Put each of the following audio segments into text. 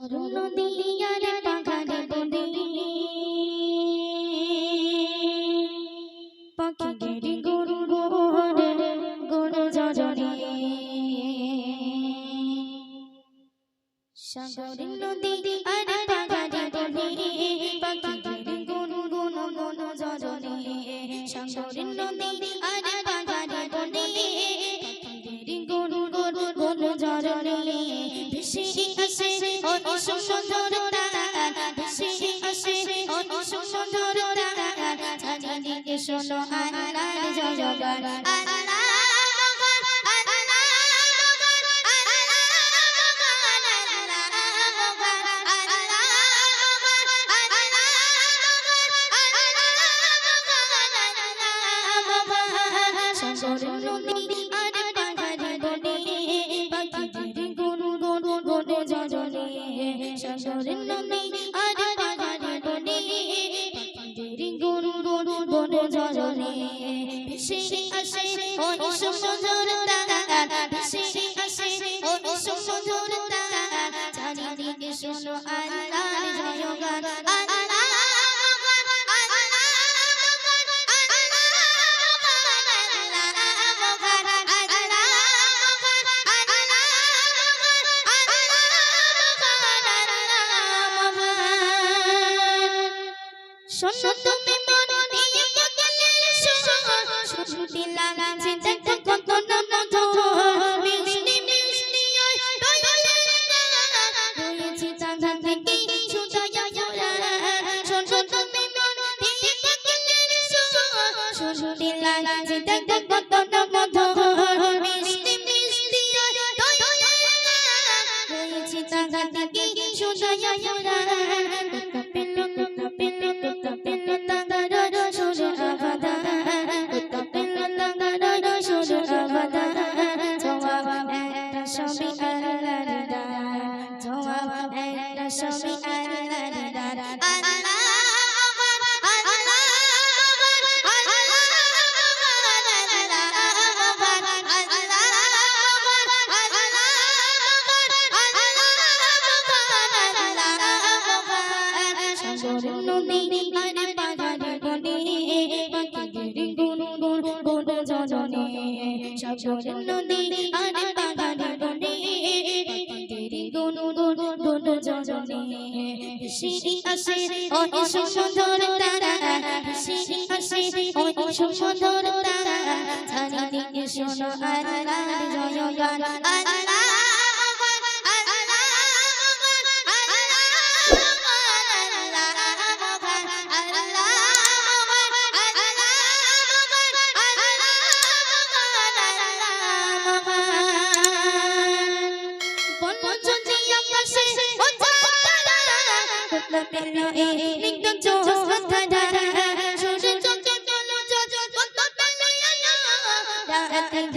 নদীয়ার পাখারে বনে। পাখিদের গরু গোরে গরু জজরে সাগরের নদী আর পাখারে বনে। পাখিদের গরু গরু গরু জজরে সাগরের নদী সুন্দর তার ভেসে আসে অতি সুন্দর তার চারিদিকে শোনো আল্লাহর জয়গান আল্লাহ নদী আর সাগরের নদী আর পাহাড়ে বনে পাখিদের গরু গরু গরু জজনে ভেসে আসে ওই সুন্দর তারা ভেসে আসে ওই সুন্দর তারা চারিদিকে শোনো আল্লাহর জয়গান। আল্লাহ শোনো তুমি মন দিয়ে গেলে শোনো। শুনতে লাগছে দেখো কত ননদ মিষ্টি মিষ্টি রয়েছে চাঁদা থেকে সুদয় জোড়া শোনো তুমি মন দিয়ে গেলে শুনতে লাগছে দেখো কত ননদ মিষ্টি মিষ্টি রয়েছে চাঁদা থেকে সুদয় জোড়া গুন জজনে আসে ওই সুন্দর তারা। শিরি আসে ওই সুন্দর তারা। চারিদিকে শোনো আল্লাহর জয়গান। আল্লাহ সবই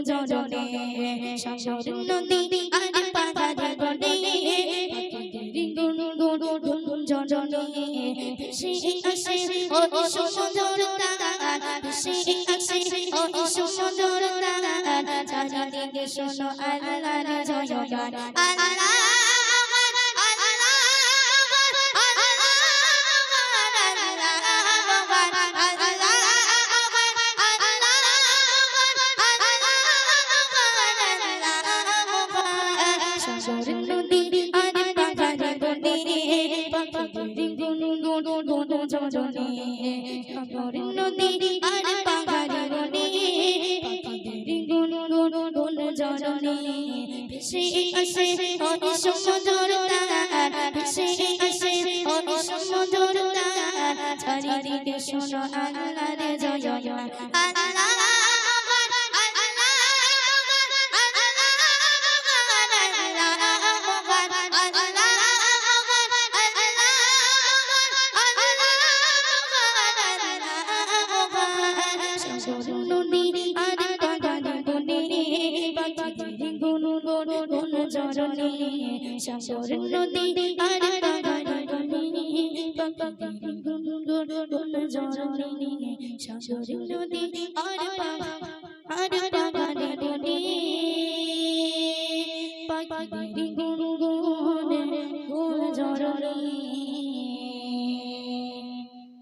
জজনে সাগর নদী আর পাহাড়ে বনে গুন গুন গুন আসে সুন্দর আসে সুন্দর চারিদিকে শোনো আল্লাহর জয়গান। আল্লাহ জননী ভেসে আসে ওই তার ভেসে আসে ওই তার। চারিদিকে শোনো আল্লাহর জয়। আল্লাহ জরনে সাগর নদী আর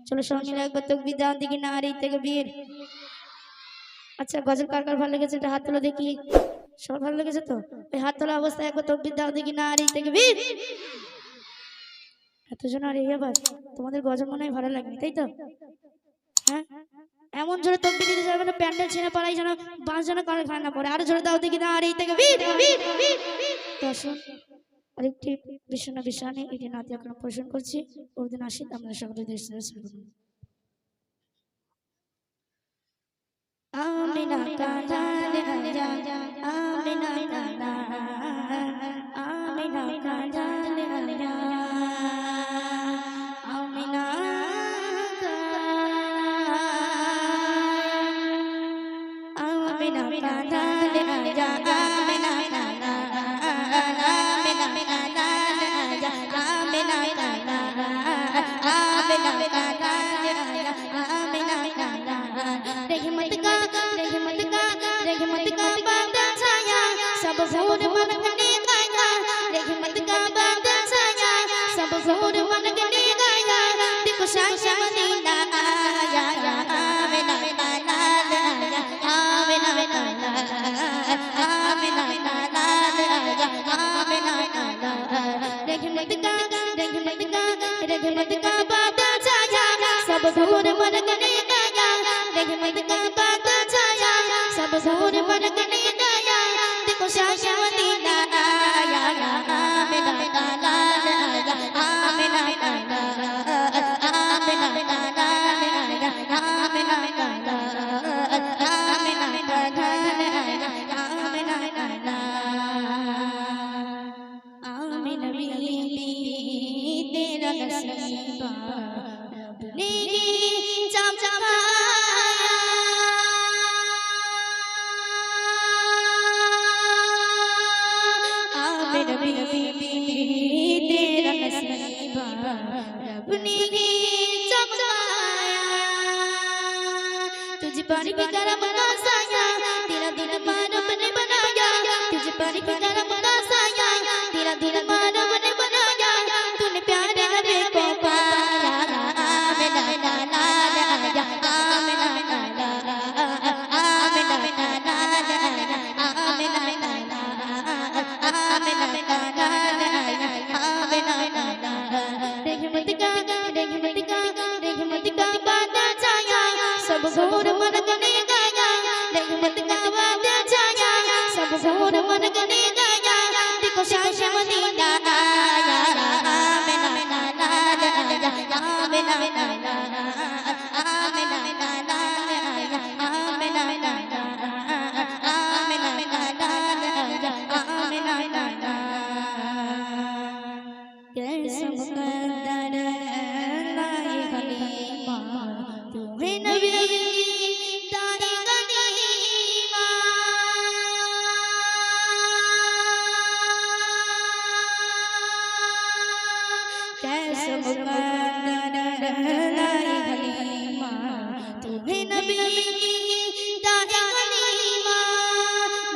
চলো সঙ্গে একবার তকবির দাও দিকে না আর এই থেকে বীর। আচ্ছা গজল কার কার ভালো লেগেছে, এটা হাত তোলা দেখি। সবার ভালো লেগেছে তো? ওই হাত তোলা অবস্থায় একবার তকবির দাও দেখি না আর এই থেকে বীর। এতজন আর এই আবার তোমাদের গজল মনে হয় ভালো লাগবে তাই তো? হ্যাঁ? এমন জোরে তকবির দিতে যাবে না, প্যান্ডেল ছেড়ে পাড়াই যেন, বাঁশ যেন কারও খায় না পড়ে। আরও জোরে দাও দেখি না আর এই থেকে বীর। বীর বীর দর্শন আরেকটি বিশ্বনা বিশ্বানে এটি নাতি আক্রম পোষণ করছি। ওদিন আসি আমরা সকলে দেশ আমিনা কাঁদালে আয়া আমিনা কাঁদা আমিনা কাঁদালে আয়া আমিনা দেখতাম पर भी करम का साया तेरा दिल मानव ने बनाया तुझ पर भी জীবনে कैसा मुकद्दर लाए हलीमा तुम्हें नबी दाई गनीमा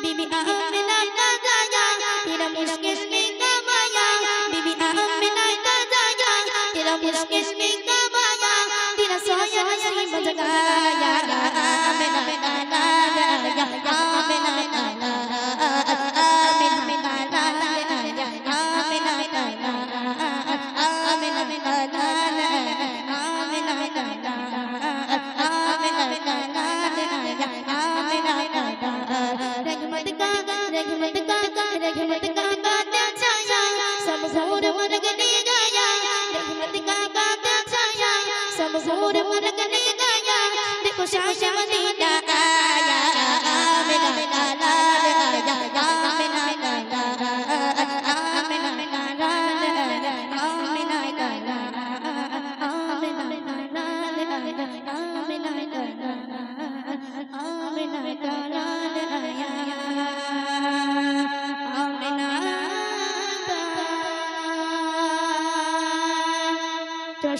बीबी आमिना का जाया तेरा मुश्किल में कमाया बीबी आमिना का जाया तेरा मुश्किल में कमाया तेरा सोया हसी बजगाया आमिना ना ना आया आमिना रे घमट का रे घमट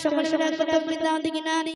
সকলে সকলে কত দাও দিকে না